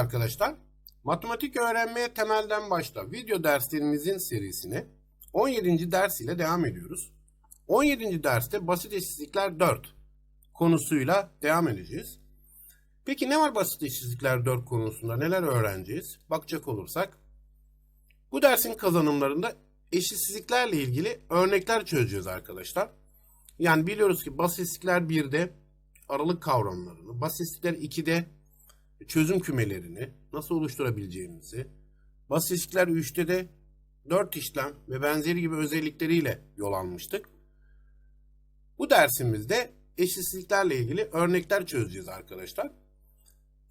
arkadaşlar. Matematik öğrenmeye temelden başla video derslerimizin serisine 17. ders ile devam ediyoruz. 17. derste basit eşitsizlikler 4 konusuyla devam edeceğiz. Peki ne var basit eşitsizlikler 4 konusunda neler öğreneceğiz? Bakacak olursak bu dersin kazanımlarında eşitsizliklerle ilgili örnekler çözeceğiz arkadaşlar. Yani biliyoruz ki basitlikler 1'de aralık kavramlarını, basitlikler 2'de çözüm kümelerini nasıl oluşturabileceğimizi, basitlikler 3'te de 4 işlem ve benzeri gibi özellikleriyle yol almıştık. Bu dersimizde eşitsizliklerle ilgili örnekler çözeceğiz arkadaşlar.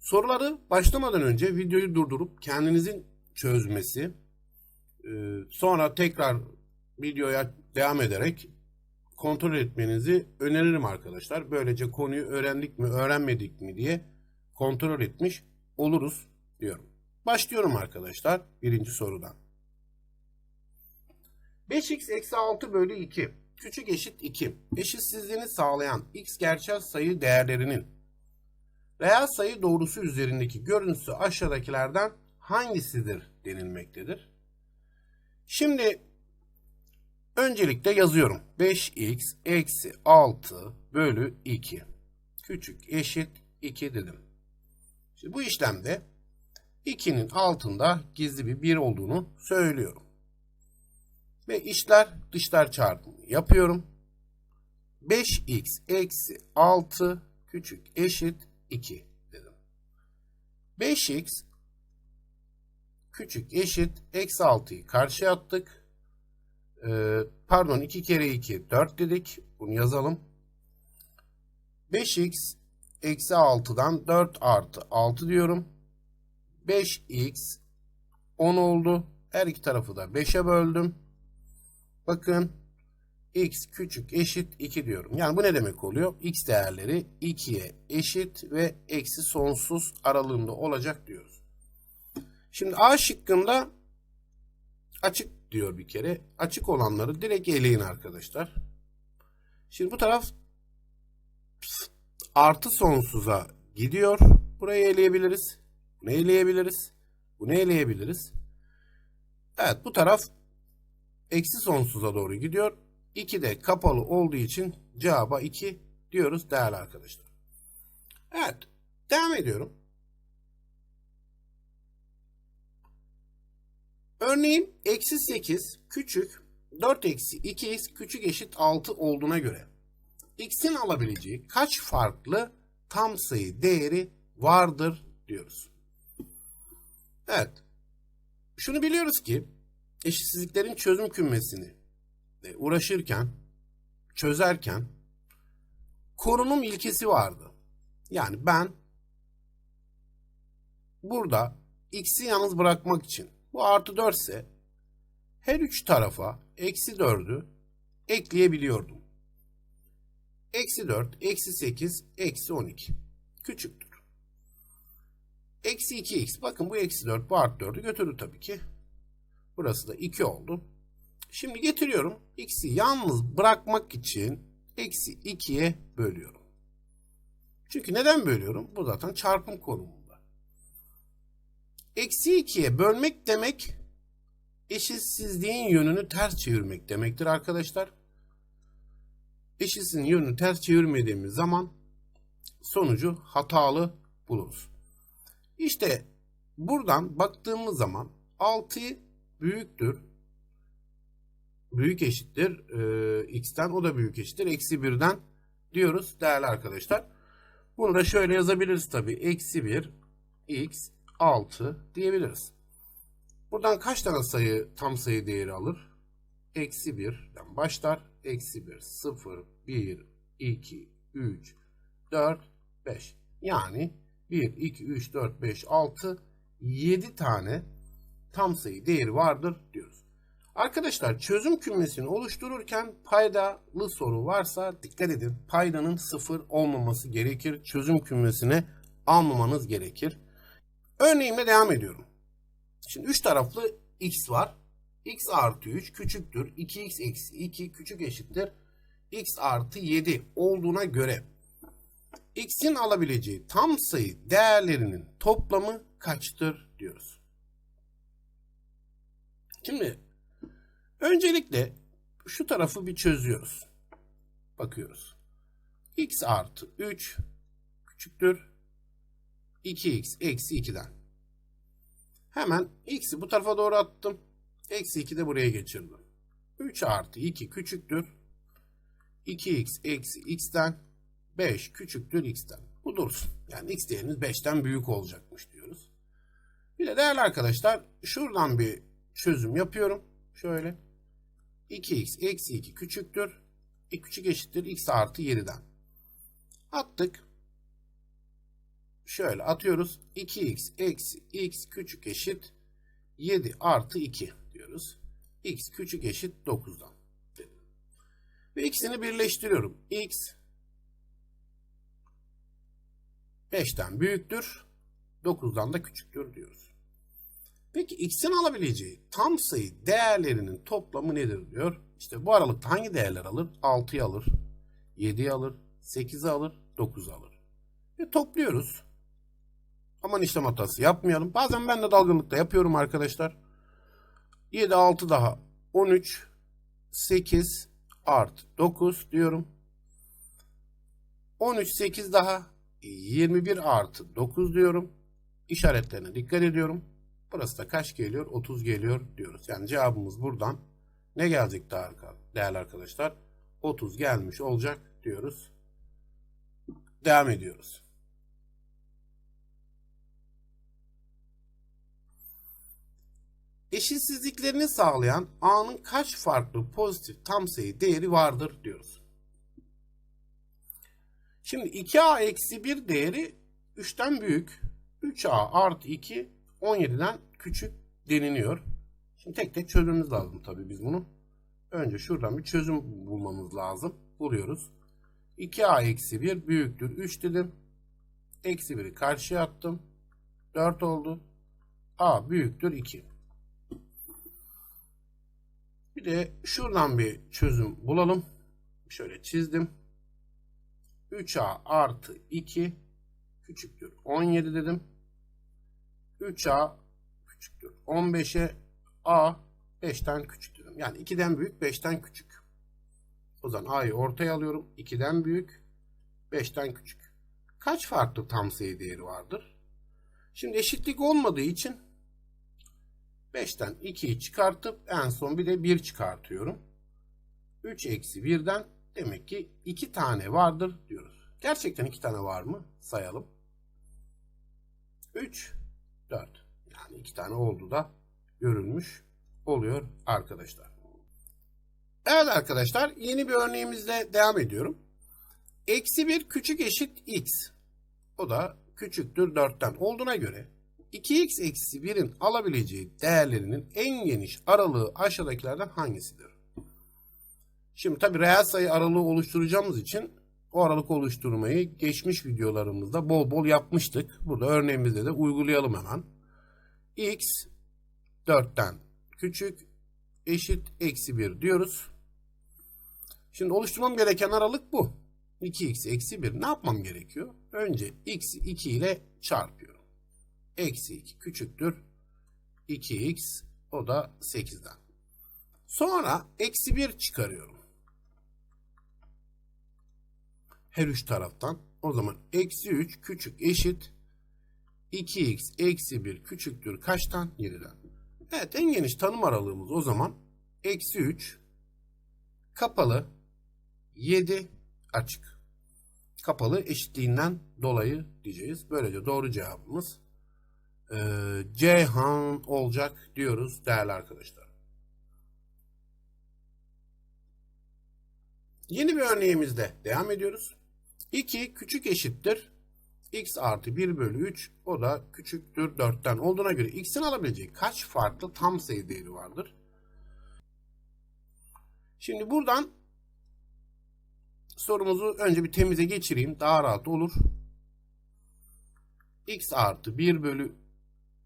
Soruları başlamadan önce videoyu durdurup kendinizin çözmesi, e, sonra tekrar videoya devam ederek kontrol etmenizi öneririm arkadaşlar. Böylece konuyu öğrendik mi, öğrenmedik mi diye kontrol etmiş oluruz diyorum. Başlıyorum arkadaşlar birinci sorudan. 5x eksi 6 bölü 2 küçük eşit 2 eşitsizliğini sağlayan x gerçel sayı değerlerinin reel sayı doğrusu üzerindeki görüntüsü aşağıdakilerden hangisidir denilmektedir. Şimdi öncelikle yazıyorum. 5x eksi 6 bölü 2 küçük eşit 2 dedim. Şimdi bu işlemde 2'nin altında gizli bir 1 olduğunu söylüyorum. Ve işler dışlar çarpımı yapıyorum. 5x eksi 6 küçük eşit 2 dedim. 5x küçük eşit eksi 6'yı karşıya attık. Ee, pardon 2 kere 2 4 dedik. Bunu yazalım. 5x eksi 6'dan 4 artı 6 diyorum. 5x 10 oldu. Her iki tarafı da 5'e böldüm. Bakın x küçük eşit 2 diyorum. Yani bu ne demek oluyor? x değerleri 2'ye eşit ve eksi sonsuz aralığında olacak diyoruz. Şimdi A şıkkında açık diyor bir kere. Açık olanları direkt eleyin arkadaşlar. Şimdi bu taraf artı sonsuza gidiyor. Burayı eleyebiliriz. Bunu eleyebiliriz. Bunu eleyebiliriz. Evet bu taraf eksi sonsuza doğru gidiyor. 2 de kapalı olduğu için cevaba 2 diyoruz değerli arkadaşlar. Evet devam ediyorum. Örneğin eksi 8 küçük 4 eksi 2x küçük eşit 6 olduğuna göre x'in alabileceği kaç farklı tam sayı değeri vardır diyoruz. Evet. Şunu biliyoruz ki eşitsizliklerin çözüm kümesini e, uğraşırken, çözerken korunum ilkesi vardı. Yani ben burada x'i yalnız bırakmak için bu artı 4 ise her üç tarafa eksi 4'ü ekleyebiliyordum. Eksi 4, eksi 8, eksi 12 küçüktür. Eksi 2x. Bakın bu eksi 4 bu artı 4'ü götürür tabii ki. Burası da 2 oldu. Şimdi getiriyorum. X'i yalnız bırakmak için eksi 2'ye bölüyorum. Çünkü neden bölüyorum? Bu zaten çarpım konumunda. Eksi 2'ye bölmek demek eşitsizliğin yönünü ters çevirmek demektir arkadaşlar. Eşitsizliğin yönünü ters çevirmediğimiz zaman sonucu hatalı buluruz. İşte buradan baktığımız zaman 6 büyüktür. Büyük eşittir. E, x'ten o da büyük eşittir. Eksi 1'den diyoruz değerli arkadaşlar. Bunu da şöyle yazabiliriz tabi. Eksi 1 x 6 diyebiliriz. Buradan kaç tane sayı tam sayı değeri alır? Eksi 1'den başlar. Eksi 1, 0, 1, 2, 3, 4, 5. Yani 1, 2, 3, 4, 5, 6, 7 tane tam sayı değeri vardır diyoruz. Arkadaşlar çözüm kümesini oluştururken paydalı soru varsa dikkat edin. Paydanın sıfır olmaması gerekir. Çözüm kümesine almamanız gerekir. Örneğimle devam ediyorum. Şimdi 3 taraflı x var. X artı 3 küçüktür. 2x eksi 2 küçük eşittir. x artı 7 olduğuna göre x'in alabileceği tam sayı değerlerinin toplamı kaçtır diyoruz. Şimdi öncelikle şu tarafı bir çözüyoruz. Bakıyoruz. x artı 3 küçüktür 2x eksi 2'den. Hemen x'i bu tarafa doğru attım. Eksi 2 de buraya geçirdim. 3 artı 2 küçüktür. 2x eksi x'ten 5 küçüktür x'ten. Bu dursun. Yani x değeriniz 5'ten büyük olacakmış diyoruz. Bir de değerli arkadaşlar şuradan bir çözüm yapıyorum. Şöyle. 2x eksi 2 küçüktür. 2 küçük eşittir x artı 7'den. Attık. Şöyle atıyoruz. 2x eksi x küçük eşit 7 artı 2 diyoruz. x küçük eşit 9'dan. Dedim. Ve ikisini birleştiriyorum. x 5'ten büyüktür. 9'dan da küçüktür diyoruz. Peki x'in alabileceği tam sayı değerlerinin toplamı nedir diyor. İşte bu aralıkta hangi değerler alır? 6'yı alır, 7'yi alır, 8'i alır, 9'u alır. Ve topluyoruz. Aman işlem hatası yapmayalım. Bazen ben de dalgınlıkta yapıyorum arkadaşlar. 7, 6 daha 13, 8 artı 9 diyorum. 13, 8 daha 21 artı 9 diyorum. İşaretlerine dikkat ediyorum. Burası da kaç geliyor? 30 geliyor diyoruz. Yani cevabımız buradan ne gelecek değerli arkadaşlar? 30 gelmiş olacak diyoruz. Devam ediyoruz. Eşitsizliklerini sağlayan A'nın kaç farklı pozitif tam sayı değeri vardır diyoruz. Şimdi 2A eksi 1 değeri 3'ten büyük. 3A artı 2 17'den küçük deniliyor. Şimdi tek tek çözmemiz lazım tabii biz bunu. Önce şuradan bir çözüm bulmamız lazım. Buluyoruz. 2A eksi 1 büyüktür 3 dedim. Eksi 1'i karşıya attım. 4 oldu. A büyüktür 2. Bir de şuradan bir çözüm bulalım. Şöyle çizdim. 3A artı 2 küçüktür 17 dedim. 3A küçüktür 15'e A 5'ten küçük dedim. Yani 2'den büyük 5'ten küçük. O zaman A'yı ortaya alıyorum. 2'den büyük 5'ten küçük. Kaç farklı tam sayı değeri vardır? Şimdi eşitlik olmadığı için 5'ten 2'yi çıkartıp en son bir de 1 çıkartıyorum. 3 eksi 1'den demek ki 2 tane vardır diyoruz. Gerçekten 2 tane var mı? Sayalım. 3, 4. Yani 2 tane oldu da görülmüş oluyor arkadaşlar. Evet arkadaşlar yeni bir örneğimizle devam ediyorum. Eksi 1 küçük eşit x. O da küçüktür 4'ten olduğuna göre 2x eksi 1'in alabileceği değerlerinin en geniş aralığı aşağıdakilerden hangisidir? Şimdi tabi reel sayı aralığı oluşturacağımız için o aralık oluşturmayı geçmiş videolarımızda bol bol yapmıştık. Burada örneğimizde de uygulayalım hemen. x 4'ten küçük eşit eksi 1 diyoruz. Şimdi oluşturmam gereken aralık bu. 2x eksi 1 ne yapmam gerekiyor? Önce x 2 ile çarpıyorum. Eksi 2 küçüktür. 2x o da 8'den. Sonra eksi 1 çıkarıyorum. Her üç taraftan. O zaman eksi 3 küçük eşit 2x eksi 1 küçüktür kaçtan? 7'den. Evet en geniş tanım aralığımız o zaman eksi 3 kapalı 7 açık. Kapalı eşitliğinden dolayı diyeceğiz. Böylece doğru cevabımız e, Ceyhan olacak diyoruz değerli arkadaşlar. Yeni bir örneğimizde devam ediyoruz. 2 küçük eşittir x artı 1 bölü 3 o da küçüktür 4'ten olduğuna göre x'in alabileceği kaç farklı tam sayı değeri vardır? Şimdi buradan sorumuzu önce bir temize geçireyim. Daha rahat olur. x artı 1 bölü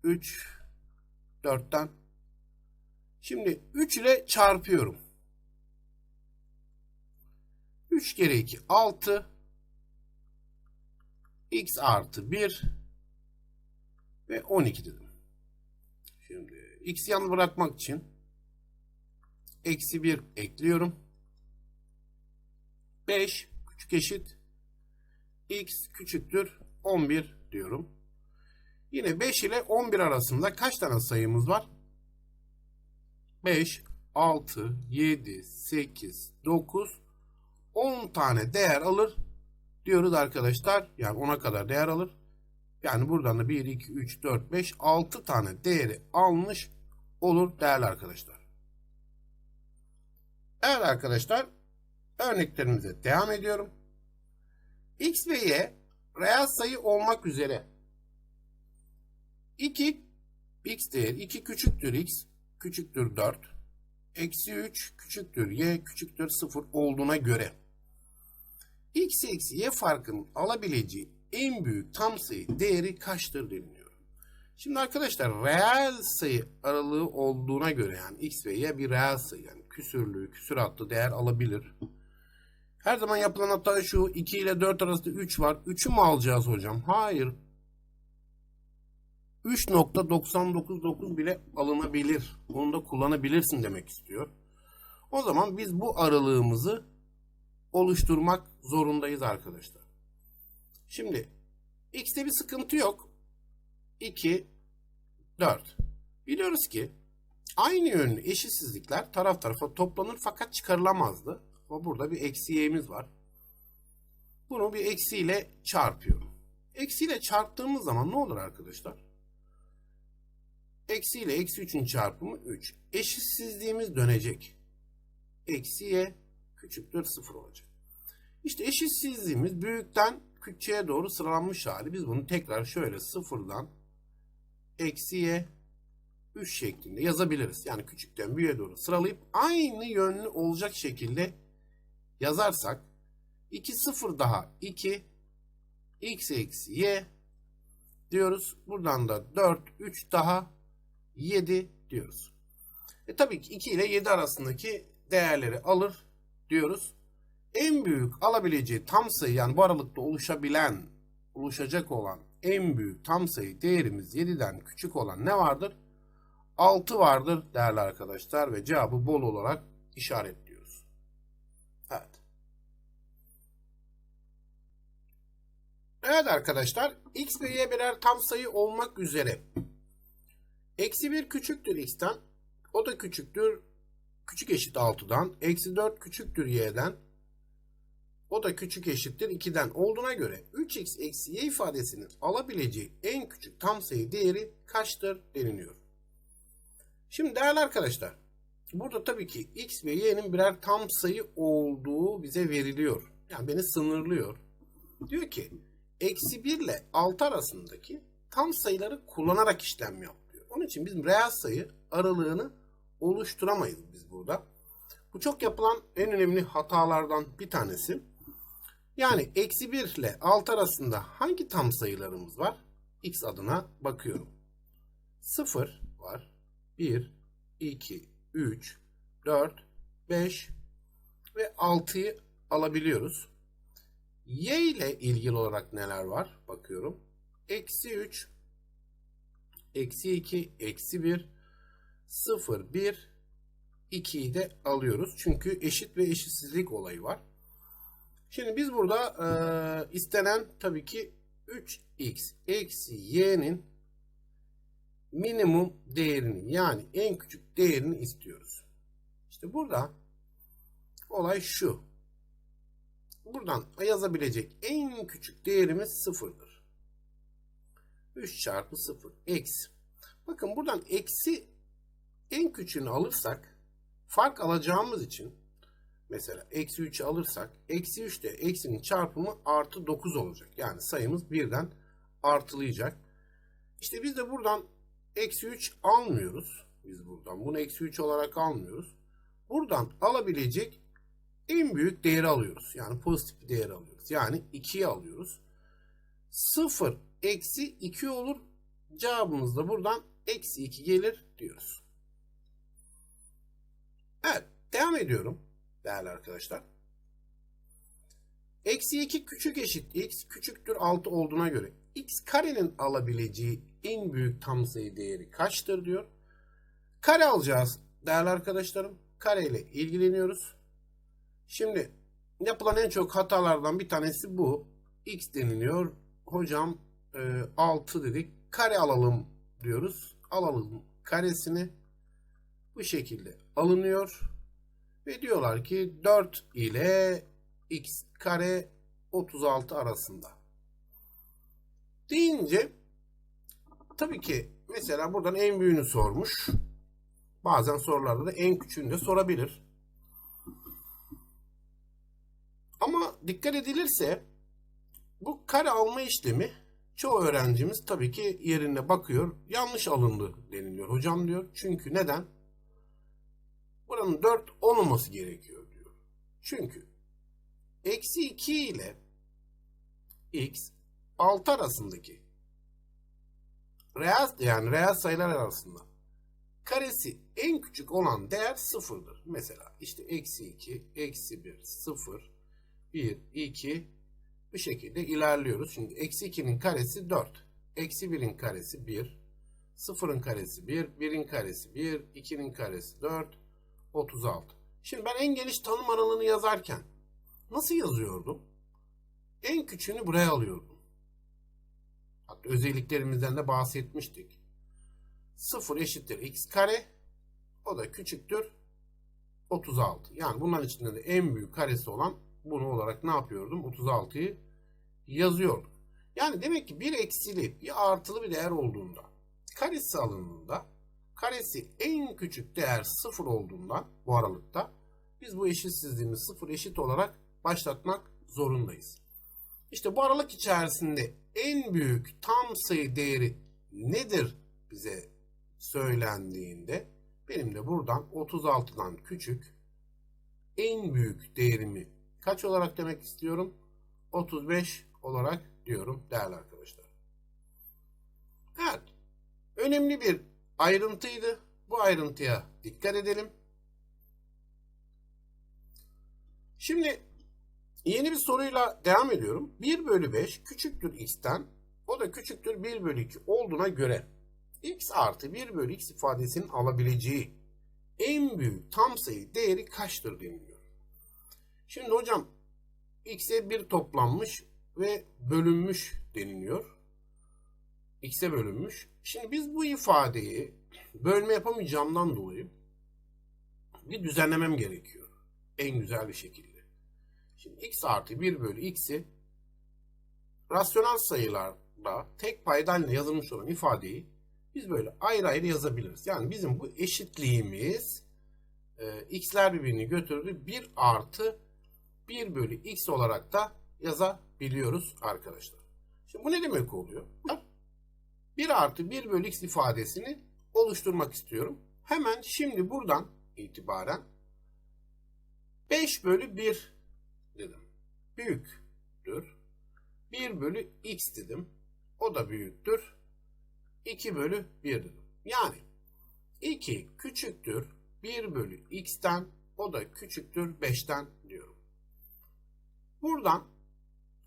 3 4'ten Şimdi 3 ile çarpıyorum. 3 kere 2 6 x artı 1 ve 12 dedim. Şimdi x yan bırakmak için eksi 1 ekliyorum. 5 küçük eşit x küçüktür 11 diyorum. Yine 5 ile 11 arasında kaç tane sayımız var? 5, 6, 7, 8, 9, 10 tane değer alır diyoruz arkadaşlar. Yani 10'a kadar değer alır. Yani buradan da 1, 2, 3, 4, 5, 6 tane değeri almış olur değerli arkadaşlar. Evet arkadaşlar örneklerimize devam ediyorum. X ve Y reel sayı olmak üzere 2 x değer 2 küçüktür x küçüktür 4 eksi 3 küçüktür y küçüktür 0 olduğuna göre x eksi y farkının alabileceği en büyük tam sayı değeri kaçtır deniliyor. Şimdi arkadaşlar reel sayı aralığı olduğuna göre yani x ve y bir reel sayı yani küsürlü, küsuratlı değer alabilir. Her zaman yapılan hata şu 2 ile 4 arasında 3 var. 3'ü mü alacağız hocam? Hayır. 3.999 bile alınabilir. Onu da kullanabilirsin demek istiyor. O zaman biz bu aralığımızı oluşturmak zorundayız arkadaşlar. Şimdi x'te bir sıkıntı yok. 2 4. Biliyoruz ki aynı yönlü eşitsizlikler taraf tarafa toplanır fakat çıkarılamazdı. Ama burada bir eksi y'miz var. Bunu bir eksiyle çarpıyorum. Eksiyle çarptığımız zaman ne olur arkadaşlar? Eksi ile eksi 3'ün çarpımı 3. Eşitsizliğimiz dönecek. Eksi y küçüktür 0 olacak. İşte eşitsizliğimiz büyükten küçüğe doğru sıralanmış hali. Biz bunu tekrar şöyle sıfırdan eksi y 3 şeklinde yazabiliriz. Yani küçükten büyüğe doğru sıralayıp aynı yönlü olacak şekilde yazarsak 2 0 daha 2 x eksi y diyoruz. Buradan da 4 3 daha 7 diyoruz. E tabii ki 2 ile 7 arasındaki değerleri alır diyoruz. En büyük alabileceği tam sayı yani bu aralıkta oluşabilen, oluşacak olan en büyük tam sayı değerimiz 7'den küçük olan ne vardır? 6 vardır değerli arkadaşlar ve cevabı bol olarak işaretliyoruz. Evet. Evet arkadaşlar x ve y birer tam sayı olmak üzere Eksi 1 küçüktür x'ten. O da küçüktür. Küçük eşit 6'dan. Eksi 4 küçüktür y'den. O da küçük eşittir 2'den olduğuna göre 3x eksi y ifadesinin alabileceği en küçük tam sayı değeri kaçtır deniliyor. Şimdi değerli arkadaşlar burada tabii ki x ve y'nin birer tam sayı olduğu bize veriliyor. Yani beni sınırlıyor. Diyor ki eksi 1 ile 6 arasındaki tam sayıları kullanarak işlem yap. Onun için biz reel sayı aralığını oluşturamayız biz burada. Bu çok yapılan en önemli hatalardan bir tanesi. Yani eksi 1 ile 6 arasında hangi tam sayılarımız var? X adına bakıyorum. 0 var. 1, 2, 3, 4, 5 ve 6'yı alabiliyoruz. Y ile ilgili olarak neler var? Bakıyorum. Eksi 3, eksi 2, eksi 1, 0, 1, 2'yi de alıyoruz. Çünkü eşit ve eşitsizlik olayı var. Şimdi biz burada e, istenen tabii ki 3x eksi y'nin minimum değerini yani en küçük değerini istiyoruz. İşte burada olay şu. Buradan yazabilecek en küçük değerimiz sıfırdır. 3 çarpı 0 eksi. Bakın buradan eksi en küçüğünü alırsak fark alacağımız için mesela eksi 3'ü alırsak eksi 3 de eksinin çarpımı artı 9 olacak. Yani sayımız birden artılayacak. İşte biz de buradan eksi 3 almıyoruz. Biz buradan bunu eksi 3 olarak almıyoruz. Buradan alabilecek en büyük değeri alıyoruz. Yani pozitif bir değer alıyoruz. Yani 2'yi alıyoruz. 0 eksi 2 olur. Cevabımız da buradan eksi 2 gelir diyoruz. Evet devam ediyorum değerli arkadaşlar. Eksi 2 küçük eşit x küçüktür 6 olduğuna göre x karenin alabileceği en büyük tam sayı değeri kaçtır diyor. Kare alacağız değerli arkadaşlarım. Kare ile ilgileniyoruz. Şimdi yapılan en çok hatalardan bir tanesi bu. X deniliyor. Hocam e, 6 dedik. Kare alalım diyoruz. Alalım karesini. Bu şekilde alınıyor. Ve diyorlar ki 4 ile x kare 36 arasında. Deyince tabii ki mesela buradan en büyüğünü sormuş. Bazen sorularda da en küçüğünü de sorabilir. Ama dikkat edilirse bu kare alma işlemi çoğu öğrencimiz tabii ki yerine bakıyor. Yanlış alındı deniliyor. Hocam diyor. Çünkü neden? Buranın 4 olmaması gerekiyor diyor. Çünkü eksi 2 ile x 6 arasındaki reel yani reel sayılar arasında karesi en küçük olan değer sıfırdır. Mesela işte eksi 2, eksi 1, 0, 1, 2 bu şekilde ilerliyoruz. Şimdi eksi 2'nin karesi 4. Eksi 1'in karesi 1. 0'ın karesi 1. 1'in karesi 1. 2'nin karesi 4. 36. Şimdi ben en geniş tanım aralığını yazarken nasıl yazıyordum? En küçüğünü buraya alıyordum. Hatta özelliklerimizden de bahsetmiştik. 0 eşittir x kare. O da küçüktür 36. Yani bunların içinde de en büyük karesi olan bunu olarak ne yapıyordum? 36'yı yazıyordum. Yani demek ki bir eksili bir artılı bir değer olduğunda karesi alındığında karesi en küçük değer 0 olduğundan bu aralıkta biz bu eşitsizliğimiz 0 eşit olarak başlatmak zorundayız. İşte bu aralık içerisinde en büyük tam sayı değeri nedir bize söylendiğinde benim de buradan 36'dan küçük en büyük değerimi kaç olarak demek istiyorum? 35 olarak diyorum değerli arkadaşlar. Evet. Önemli bir ayrıntıydı. Bu ayrıntıya dikkat edelim. Şimdi yeni bir soruyla devam ediyorum. 1 bölü 5 küçüktür x'ten o da küçüktür 1 bölü 2 olduğuna göre x artı 1 bölü x ifadesinin alabileceği en büyük tam sayı değeri kaçtır deniliyor. Şimdi hocam x'e 1 toplanmış ve bölünmüş deniliyor. x'e bölünmüş. Şimdi biz bu ifadeyi bölme yapamayacağımdan dolayı bir düzenlemem gerekiyor. En güzel bir şekilde. Şimdi x artı 1 bölü x'i rasyonel sayılarda tek paydayla yazılmış olan ifadeyi biz böyle ayrı ayrı yazabiliriz. Yani bizim bu eşitliğimiz e, x'ler birbirini götürdü. 1 artı 1 bölü x olarak da yazabiliyoruz arkadaşlar. Şimdi bu ne demek oluyor? 1 artı 1 bölü x ifadesini oluşturmak istiyorum. Hemen şimdi buradan itibaren 5 bölü 1 dedim. Büyüktür. 1 bölü x dedim. O da büyüktür. 2 bölü 1 dedim. Yani 2 küçüktür 1 bölü x'ten o da küçüktür 5'ten diyorum. Buradan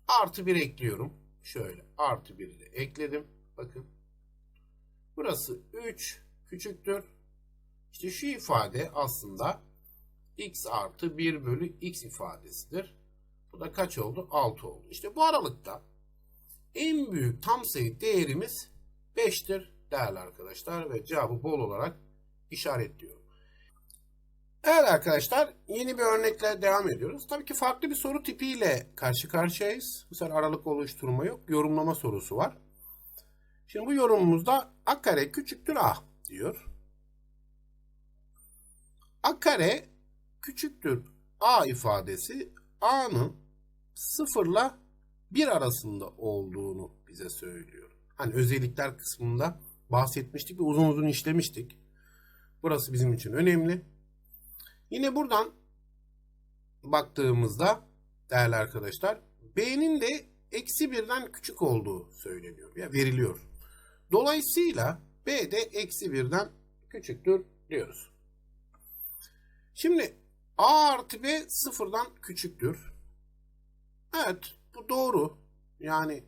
artı 1 ekliyorum. Şöyle artı 1'i de ekledim. Bakın. Burası 3 küçüktür. İşte şu ifade aslında x artı 1 bölü x ifadesidir. Bu da kaç oldu? 6 oldu. İşte bu aralıkta en büyük tam sayı değerimiz 5'tir değerli arkadaşlar ve cevabı bol olarak işaretliyorum. Evet arkadaşlar yeni bir örnekle devam ediyoruz. Tabii ki farklı bir soru tipiyle karşı karşıyayız. Bu sefer aralık oluşturma yok. Yorumlama sorusu var. Şimdi bu yorumumuzda a kare küçüktür a diyor. a kare küçüktür a ifadesi a'nın sıfırla 1 arasında olduğunu bize söylüyor. Hani özellikler kısmında bahsetmiştik ve uzun uzun işlemiştik. Burası bizim için önemli. Yine buradan baktığımızda değerli arkadaşlar B'nin de eksi birden küçük olduğu söyleniyor ya veriliyor. Dolayısıyla B de eksi birden küçüktür diyoruz. Şimdi A artı B sıfırdan küçüktür. Evet bu doğru. Yani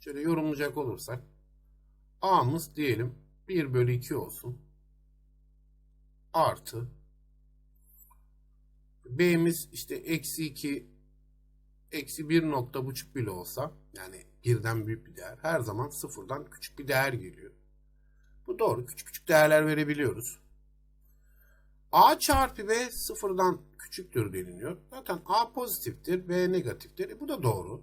şöyle yorumlayacak olursak A'mız diyelim 1 bölü 2 olsun. Artı B'miz işte eksi 2 eksi 1 nokta buçuk bile olsa yani birden büyük bir değer her zaman sıfırdan küçük bir değer geliyor. Bu doğru. Küçük küçük değerler verebiliyoruz. A çarpı B sıfırdan küçüktür deniliyor. Zaten A pozitiftir, B negatiftir. E bu da doğru.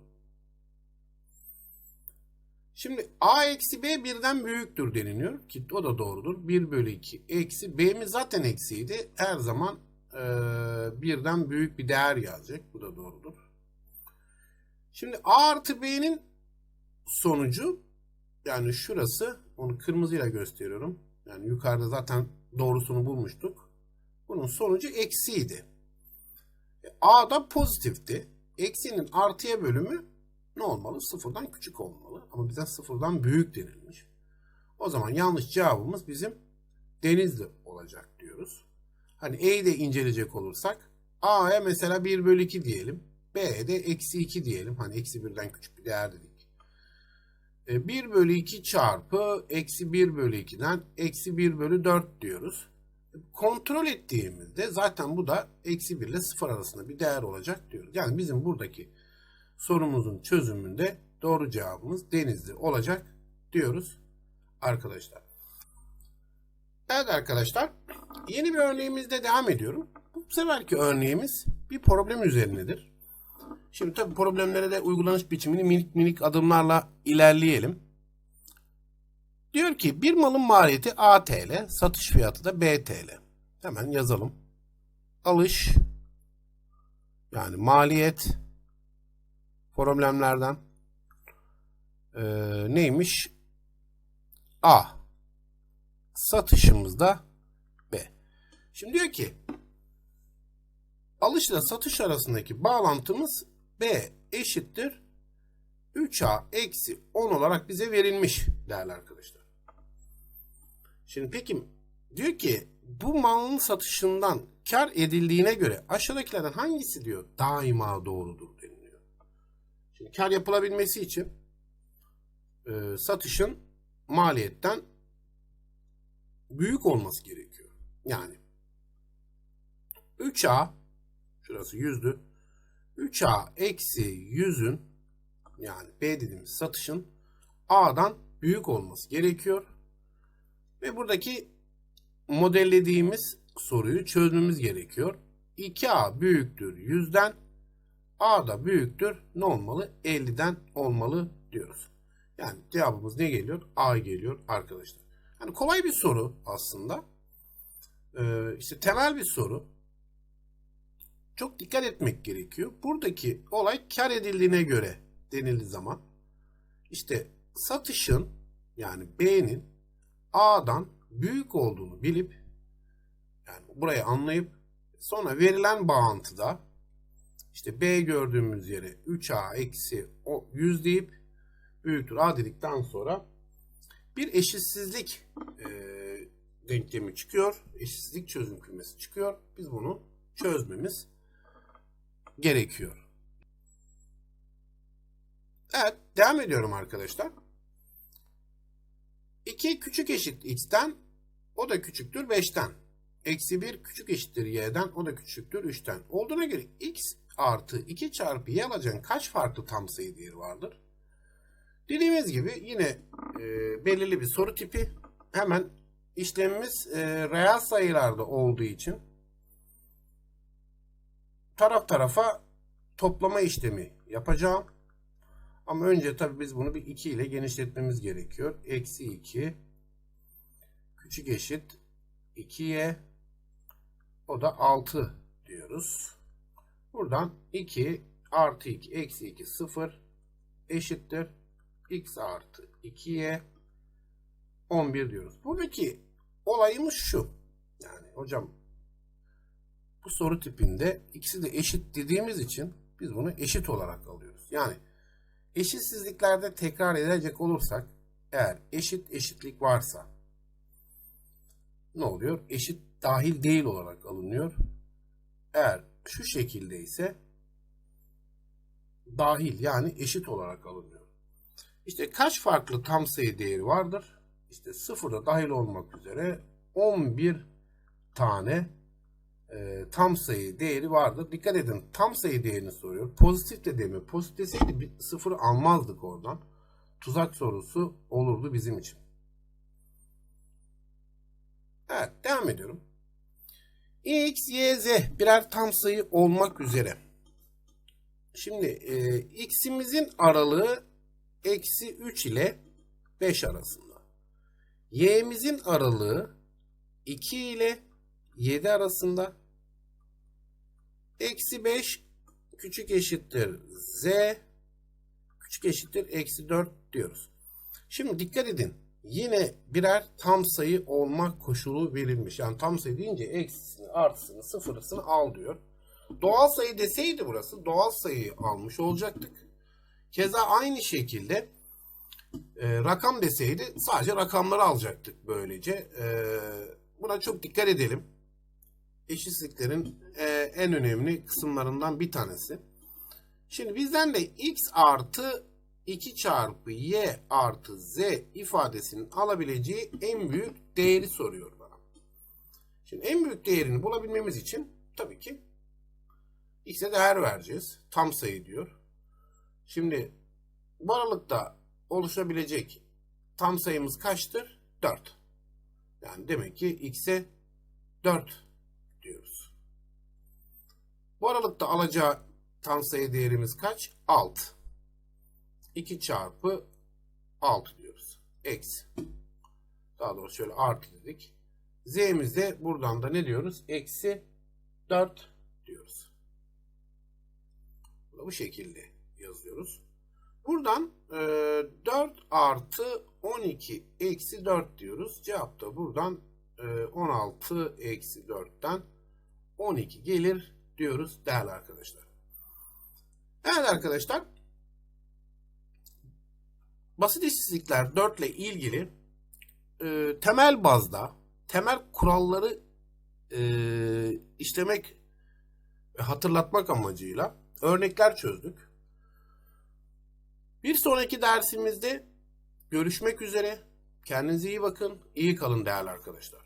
Şimdi A eksi B birden büyüktür deniliyor ki o da doğrudur. 1 bölü 2 eksi B'miz zaten eksiydi. Her zaman e, birden büyük bir değer yazacak. Bu da doğrudur. Şimdi A artı B'nin sonucu yani şurası onu kırmızıyla gösteriyorum. Yani yukarıda zaten doğrusunu bulmuştuk. Bunun sonucu eksiydi. E, A da pozitifti. Eksinin artıya bölümü ne olmalı? Sıfırdan küçük olmalı. Ama bize sıfırdan büyük denilmiş. O zaman yanlış cevabımız bizim Denizli olacak diyoruz. Hani E'yi de inceleyecek olursak A'ya mesela 1 bölü 2 diyelim. B'ye de eksi 2 diyelim. Hani eksi 1'den küçük bir değer dedik. E, 1 bölü 2 çarpı eksi 1 bölü 2'den eksi 1 bölü 4 diyoruz. Kontrol ettiğimizde zaten bu da eksi 1 ile 0 arasında bir değer olacak diyoruz. Yani bizim buradaki sorumuzun çözümünde doğru cevabımız Denizli olacak diyoruz arkadaşlar. Evet arkadaşlar yeni bir örneğimizde devam ediyorum. Bu seferki örneğimiz bir problem üzerinedir. Şimdi tabi problemlere de uygulanış biçimini minik minik adımlarla ilerleyelim. Diyor ki bir malın maliyeti A TL, satış fiyatı da B TL. Hemen yazalım. Alış yani maliyet problemlerden ee, neymiş? A. Satışımızda B. Şimdi diyor ki alışla satış arasındaki bağlantımız B eşittir 3A eksi 10 olarak bize verilmiş değerli arkadaşlar. Şimdi peki diyor ki bu malın satışından kar edildiğine göre aşağıdakilerden hangisi diyor daima doğrudur deniliyor. Şimdi kar yapılabilmesi için e, satışın maliyetten büyük olması gerekiyor. Yani 3A şurası yüzdü. 3A eksi 100'ün yani B dediğimiz satışın A'dan büyük olması gerekiyor. Ve buradaki modellediğimiz soruyu çözmemiz gerekiyor. 2A büyüktür 100'den A da büyüktür ne olmalı? 50'den olmalı diyoruz. Yani cevabımız ne geliyor? A geliyor arkadaşlar. Yani kolay bir soru aslında. Ee, işte temel bir soru. Çok dikkat etmek gerekiyor. Buradaki olay kar edildiğine göre denildiği zaman işte satışın yani B'nin A'dan büyük olduğunu bilip yani burayı anlayıp sonra verilen bağıntıda işte B gördüğümüz yere 3A eksi 100 deyip büyüktür A dedikten sonra bir eşitsizlik e, denklemi çıkıyor. Eşitsizlik çözüm kümesi çıkıyor. Biz bunu çözmemiz gerekiyor. Evet devam ediyorum arkadaşlar. 2 küçük eşit x'ten o da küçüktür 5'ten. Eksi 1 küçük eşittir y'den o da küçüktür 3'ten. Olduğuna göre x artı 2 çarpı y alacağın kaç farklı tam sayı değeri vardır? Dediğimiz gibi yine e, belirli bir soru tipi. Hemen işlemimiz e, reel sayılarda olduğu için taraf tarafa toplama işlemi yapacağım. Ama önce tabii biz bunu bir 2 ile genişletmemiz gerekiyor. Eksi 2 küçük eşit 2'ye o da 6 diyoruz. Buradan 2 artı 2 eksi 2 0 eşittir. X artı 2'ye 11 diyoruz. Buradaki olayımız şu. Yani hocam bu soru tipinde ikisi de eşit dediğimiz için biz bunu eşit olarak alıyoruz. Yani eşitsizliklerde tekrar edecek olursak eğer eşit eşitlik varsa ne oluyor? Eşit dahil değil olarak alınıyor. Eğer şu şekilde ise dahil yani eşit olarak alınıyor. İşte kaç farklı tam sayı değeri vardır? İşte sıfırda dahil olmak üzere 11 tane e, tam sayı değeri vardır. Dikkat edin tam sayı değerini soruyor. Pozitif de demiyor. Pozitif deseydi bir sıfırı almazdık oradan. Tuzak sorusu olurdu bizim için. Evet devam ediyorum. x, y, z birer tam sayı olmak üzere. Şimdi e, x'imizin aralığı eksi 3 ile 5 arasında. y'mizin aralığı 2 ile 7 arasında. Eksi 5 küçük eşittir z küçük eşittir eksi 4 diyoruz. Şimdi dikkat edin. Yine birer tam sayı olmak koşulu verilmiş. Yani tam sayı deyince eksisini, artısını, sıfırısını al diyor. Doğal sayı deseydi burası doğal sayıyı almış olacaktık. Keza aynı şekilde e, rakam deseydi sadece rakamları alacaktık böylece. E, buna çok dikkat edelim. Eşitsizliklerin e, en önemli kısımlarından bir tanesi. Şimdi bizden de x artı 2 çarpı y artı z ifadesinin alabileceği en büyük değeri soruyor bana. Şimdi en büyük değerini bulabilmemiz için tabii ki x'e değer vereceğiz. Tam sayı diyor. Şimdi bu aralıkta oluşabilecek tam sayımız kaçtır? 4. Yani demek ki x'e 4 diyoruz. Bu aralıkta alacağı tam sayı değerimiz kaç? 6. 2 çarpı 6 diyoruz. Eksi. Daha doğrusu şöyle artı dedik. Z'mize buradan da ne diyoruz? Eksi 4 diyoruz. Bu şekilde yazıyoruz. Buradan e, 4 artı 12 eksi 4 diyoruz. Cevap da buradan e, 16 eksi 4'ten 12 gelir diyoruz değerli arkadaşlar. Evet arkadaşlar. Basit eşitsizlikler 4 ile ilgili e, temel bazda temel kuralları e, işlemek hatırlatmak amacıyla örnekler çözdük. Bir sonraki dersimizde görüşmek üzere. Kendinize iyi bakın. İyi kalın değerli arkadaşlar.